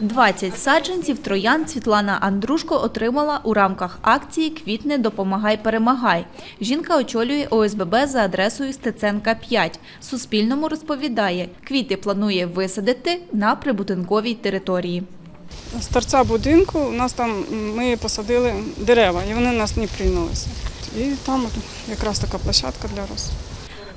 20 саджанців троян Світлана Андрушко отримала у рамках акції Квітне допомагай перемагай. Жінка очолює ОСББ за адресою Стеценка 5. Суспільному розповідає, квіти планує висадити на прибудинковій території. З торця будинку у нас там ми посадили дерева, і вони нас не прийнулися. І там якраз така площадка для роз.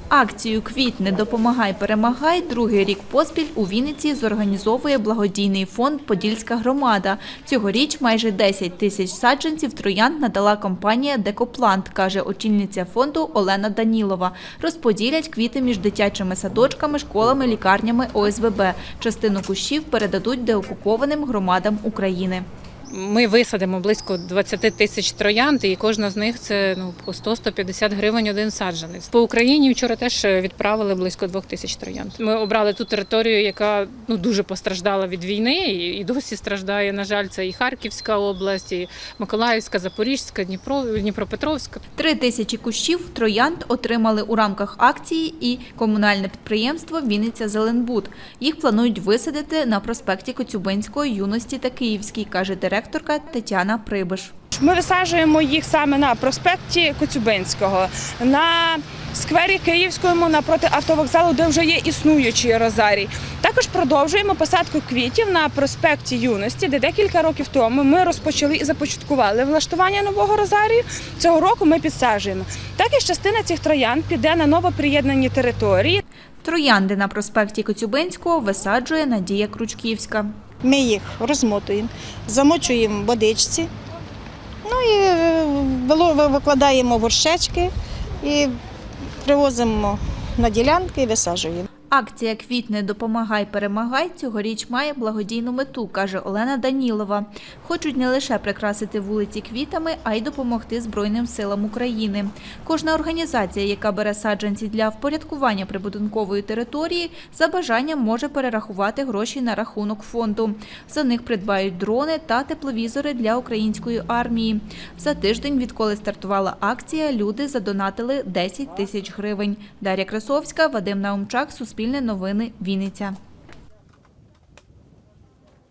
Акцію Квітне допомагай перемагай другий рік поспіль у Вінниці зорганізовує благодійний фонд Подільська громада. Цьогоріч майже 10 тисяч саджанців троянд надала компанія Декоплант, каже очільниця фонду Олена Данілова. Розподілять квіти між дитячими садочками, школами, лікарнями ОСББ. Частину кущів передадуть деокупованим громадам України. Ми висадимо близько 20 тисяч троянд, і кожна з них це ну по 100-150 гривень один саджанець. По Україні вчора теж відправили близько 2 тисяч троянд. Ми обрали ту територію, яка ну дуже постраждала від війни, і, досі страждає. На жаль, це і Харківська область, і Миколаївська, Запорізька, Дніпро, Дніпропетровська. Три тисячі кущів троянд отримали у рамках акції і комунальне підприємство Вінниця Зеленбуд. Їх планують висадити на проспекті Коцюбинської юності та Київській, каже директорка Тетяна Прибиш. Ми висаджуємо їх саме на проспекті Коцюбинського, на сквері Київському напроти автовокзалу, де вже є існуючий розарій. Також продовжуємо посадку квітів на проспекті Юності, де декілька років тому ми розпочали і започаткували влаштування нового розарію. Цього року ми підсаджуємо. Також частина цих троян піде на новоприєднані території. Троянди на проспекті Коцюбинського висаджує Надія Кручківська. Ми їх розмотуємо, замочуємо в водичці, ну і е, викладаємо горщечки і привозимо на ділянки і висаджуємо. Акція Квітне допомагай перемагай цьогоріч має благодійну мету, каже Олена Данілова. Хочуть не лише прикрасити вулиці квітами, а й допомогти Збройним силам України. Кожна організація, яка бере саджанці для впорядкування прибудинкової території, за бажанням може перерахувати гроші на рахунок фонду. За них придбають дрони та тепловізори для української армії. За тиждень, відколи стартувала акція, люди задонатили 10 тисяч гривень. Дар'я Красовська, Вадим Наумчак, Суспільне новини, Вінниця.